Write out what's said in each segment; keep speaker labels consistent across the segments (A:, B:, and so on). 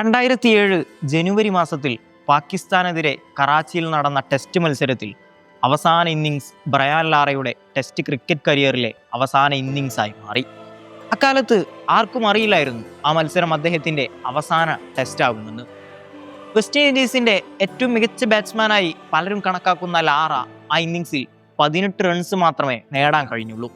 A: രണ്ടായിരത്തി ഏഴ് ജനുവരി മാസത്തിൽ പാകിസ്ഥാനെതിരെ കറാച്ചിയിൽ നടന്ന ടെസ്റ്റ് മത്സരത്തിൽ അവസാന ഇന്നിങ്സ് ബ്രയാൻ ലാറയുടെ ടെസ്റ്റ് ക്രിക്കറ്റ് കരിയറിലെ അവസാന ഇന്നിങ്സായി മാറി. അക്കാലത്ത് ആർക്കും അറിയില്ലായിരുന്നു ആ മത്സരം അദ്ദേഹത്തിന്റെ അവസാന ടെസ്റ്റ് ആകുമെന്ന്. വെസ്റ്റ് ഇൻഡീസിന്റെ ഏറ്റവും മികച്ച ബാറ്റ്സ്മാനായി പലരും കണക്കാക്കുന്ന ലാറ ആ ഇന്നിങ്സിൽ പതിനെട്ട് റൺസ് മാത്രമേ നേടാൻ കഴിഞ്ഞുള്ളൂ.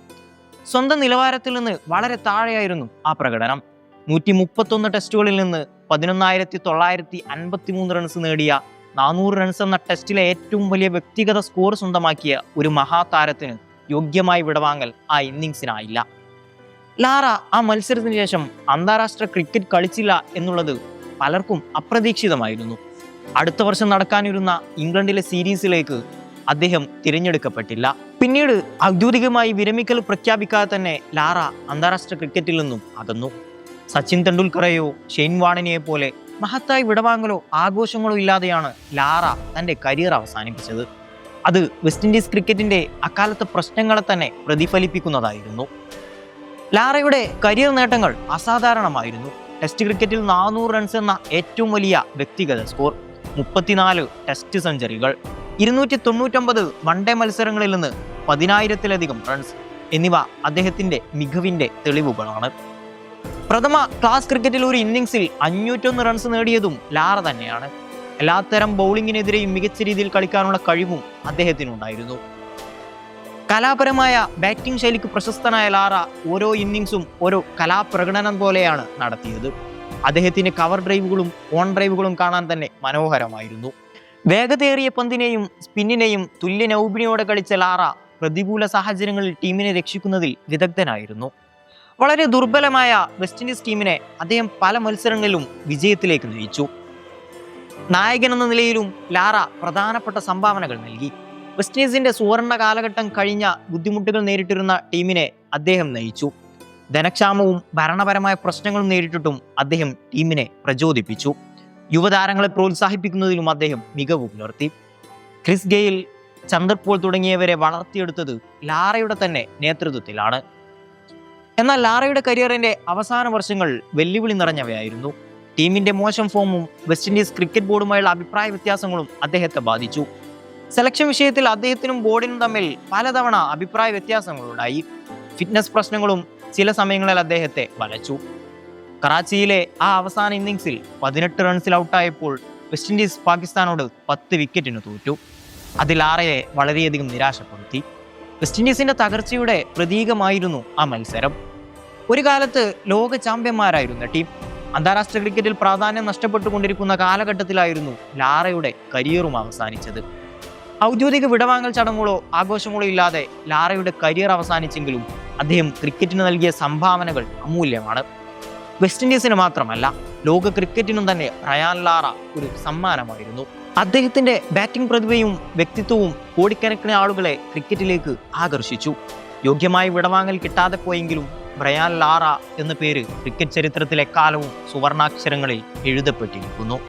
A: സ്വന്തം നിലവാരത്തിൽ നിന്ന് വളരെ താഴെയായിരുന്നു ആ പ്രകടനം. നൂറ്റി മുപ്പത്തൊന്ന് ടെസ്റ്റുകളിൽ നിന്ന് പതിനൊന്നായിരത്തി തൊള്ളായിരത്തി അൻപത്തി മൂന്ന് റൺസ് നേടിയ നാനൂറ് റൺസ് എന്ന ടെസ്റ്റിലെ ഏറ്റവും വലിയ വ്യക്തിഗത സ്കോർ സ്വന്തമാക്കിയ ഒരു മഹാതാരത്തിന് യോഗ്യമായി വിടവാങ്ങൽ ആ ഇന്നിങ്സിനായില്ല ലാറ ആ മത്സരത്തിന് ശേഷം അന്താരാഷ്ട്ര ക്രിക്കറ്റ് കളിച്ചില്ല എന്നുള്ളത് പലർക്കും അപ്രതീക്ഷിതമായിരുന്നു. അടുത്ത വർഷം നടക്കാനിരുന്ന ഇംഗ്ലണ്ടിലെ സീരീസിലേക്ക് അദ്ദേഹം തിരഞ്ഞെടുക്കപ്പെട്ടില്ല. പിന്നീട് ഔദ്യോഗികമായി വിരമിക്കൽ പ്രഖ്യാപിക്കാതെ തന്നെ ലാറ അന്താരാഷ്ട്ര ക്രിക്കറ്റിൽ നിന്നും അകന്നു. സച്ചിൻ തെണ്ടുൽക്കറെയോ ഷെയ്ൻ വാണിനെയെ പോലെ മഹത്തായി വിടവാങ്ങലോ ആഘോഷങ്ങളോ ഇല്ലാതെയാണ് ലാറ തന്റെ കരിയർ അവസാനിപ്പിച്ചത്. അത് വെസ്റ്റ് ഇൻഡീസ് ക്രിക്കറ്റിന്റെ അക്കാലത്തെ പ്രശ്നങ്ങളെ തന്നെ പ്രതിഫലിപ്പിക്കുന്നതായിരുന്നു. ലാറയുടെ കരിയർ നേട്ടങ്ങൾ അസാധാരണമായിരുന്നു. ടെസ്റ്റ് ക്രിക്കറ്റിൽ നാനൂറ് റൺസ് എന്ന ഏറ്റവും വലിയ വ്യക്തിഗത സ്കോർ മുപ്പത്തിനാല് ടെസ്റ്റ് സെഞ്ചറികൾ ഇരുന്നൂറ്റി തൊണ്ണൂറ്റൊമ്പത് വൺഡേ മത്സരങ്ങളിൽ നിന്ന് പതിനായിരത്തിലധികം റൺസ് എന്നിവ അദ്ദേഹത്തിന്റെ മികവിന്റെ തെളിവുകളാണ്. പ്രഥമ ക്ലാസ് ക്രിക്കറ്റിൽ ഒരു ഇന്നിങ്സിൽ അഞ്ഞൂറ്റൊന്ന് റൺസ് നേടിയതും ലാറ തന്നെയാണ്. എല്ലാത്തരം ബൗളിങ്ങിനെതിരെയും മികച്ച രീതിയിൽ കളിക്കാനുള്ള കഴിവും അദ്ദേഹത്തിനുണ്ടായിരുന്നു. കലാപരമായ ബാറ്റിംഗ് ശൈലിക്ക് പ്രശസ്തനായ ലാറ ഓരോ ഇന്നിങ്സും ഓരോ കലാപ്രകടനം പോലെയാണ് നടത്തിയത്. അദ്ദേഹത്തിന്റെ കവർ ഡ്രൈവുകളും ഓൺ ഡ്രൈവുകളും കാണാൻ തന്നെ മനോഹരമായിരുന്നു. വേഗതയേറിയ പന്തിനെയും സ്പിന്നിനെയും തുല്യ നൗബിനിയോടെ കളിച്ച ലാറ പ്രതികൂല സാഹചര്യങ്ങളിൽ ടീമിനെ രക്ഷിക്കുന്നതിൽ വിദഗ്ധനായിരുന്നു. വളരെ ദുർബലമായ വെസ്റ്റ് ഇൻഡീസ് ടീമിനെ അദ്ദേഹം പല മത്സരങ്ങളിലും വിജയത്തിലേക്ക് നയിച്ചു. നായകൻ എന്ന നിലയിലും ലാറ പ്രധാനപ്പെട്ട സംഭാവനകൾ നൽകി. വെസ്റ്റ് ഇൻഡീസിന്റെ സുവർണ കാലഘട്ടം കഴിഞ്ഞ ബുദ്ധിമുട്ടുകൾ നേരിട്ടിരുന്ന ടീമിനെ അദ്ദേഹം നയിച്ചു. ധനക്ഷാമവും ഭരണപരമായ പ്രശ്നങ്ങളും നേരിട്ടിട്ടും അദ്ദേഹം ടീമിനെ പ്രചോദിപ്പിച്ചു. യുവതാരങ്ങളെ പ്രോത്സാഹിപ്പിക്കുന്നതിലും അദ്ദേഹം മികവ് പുലർത്തി. ക്രിസ് ഗെയിൽ ചന്ദർപോൾ തുടങ്ങിയവരെ വളർത്തിയെടുത്തത് ലാറയുടെ തന്നെ നേതൃത്വത്തിലാണ്. എന്നാൽ ലാറയുടെ കരിയറിന്റെ അവസാന വർഷങ്ങൾ വെല്ലുവിളി നിറഞ്ഞവയായിരുന്നു. ടീമിന്റെ മോശം ഫോമും വെസ്റ്റ് ഇൻഡീസ് ക്രിക്കറ്റ് ബോർഡുമായുള്ള അഭിപ്രായ വ്യത്യാസങ്ങളും അദ്ദേഹത്തെ ബാധിച്ചു. സെലക്ഷൻ വിഷയത്തിൽ അദ്ദേഹത്തിനും ബോർഡിനും തമ്മിൽ പലതവണ അഭിപ്രായ വ്യത്യാസങ്ങളുണ്ടായി. ഫിറ്റ്നസ് പ്രശ്നങ്ങളും ചില സമയങ്ങളിൽ അദ്ദേഹത്തെ വലച്ചു. കറാച്ചിയിലെ ആ അവസാന ഇന്നിംഗ്സിൽ പതിനെട്ട് റൺസിൽ ഔട്ടായപ്പോൾ വെസ്റ്റ് ഇൻഡീസ് പാകിസ്ഥാനോട് പത്ത് വിക്കറ്റിന് തോറ്റു. അതിൽ ആറയെ വളരെയധികം നിരാശപ്പെടുത്തി. വെസ്റ്റ് ഇൻഡീസിന്റെ തകർച്ചയുടെ പ്രതീകമായിരുന്നു ആ മത്സരം. ഒരു കാലത്ത് ലോക ചാമ്പ്യന്മാരായിരുന്ന ടീം അന്താരാഷ്ട്ര ക്രിക്കറ്റിൽ പ്രാധാന്യം നഷ്ടപ്പെട്ടുകൊണ്ടിരിക്കുന്ന കാലഘട്ടത്തിലായിരുന്നു ലാറയുടെ കരിയറും അവസാനിച്ചത്. ഔദ്യോഗിക വിടവാങ്ങൽ ചടങ്ങുകളോ ആഘോഷങ്ങളോ ഇല്ലാതെ ലാറയുടെ കരിയർ അവസാനിച്ചെങ്കിലും അദ്ദേഹം ക്രിക്കറ്റിന് നൽകിയ സംഭാവനകൾ അമൂല്യമാണ്. വെസ്റ്റ് ഇൻഡീസിന് മാത്രമല്ല ലോക ക്രിക്കറ്റിനും തന്നെ റയാൻ ലാറ ഒരു സമ്മാനമായിരുന്നു. അദ്ദേഹത്തിന്റെ ബാറ്റിംഗ് പ്രതിഭയും വ്യക്തിത്വവും കോടിക്കണക്കിന് ആളുകളെ ക്രിക്കറ്റിലേക്ക് ആകർഷിച്ചു. യോഗ്യമായ വിടവാങ്ങൽ കിട്ടാതെ പോയെങ്കിലും ബ്രയാൻ ലാറ എന്ന പേര് ക്രിക്കറ്റ് ചരിത്രത്തിലെ കാലവും സുവർണാക്ഷരങ്ങളിൽ എഴുതപ്പെട്ടിരിക്കുന്നു.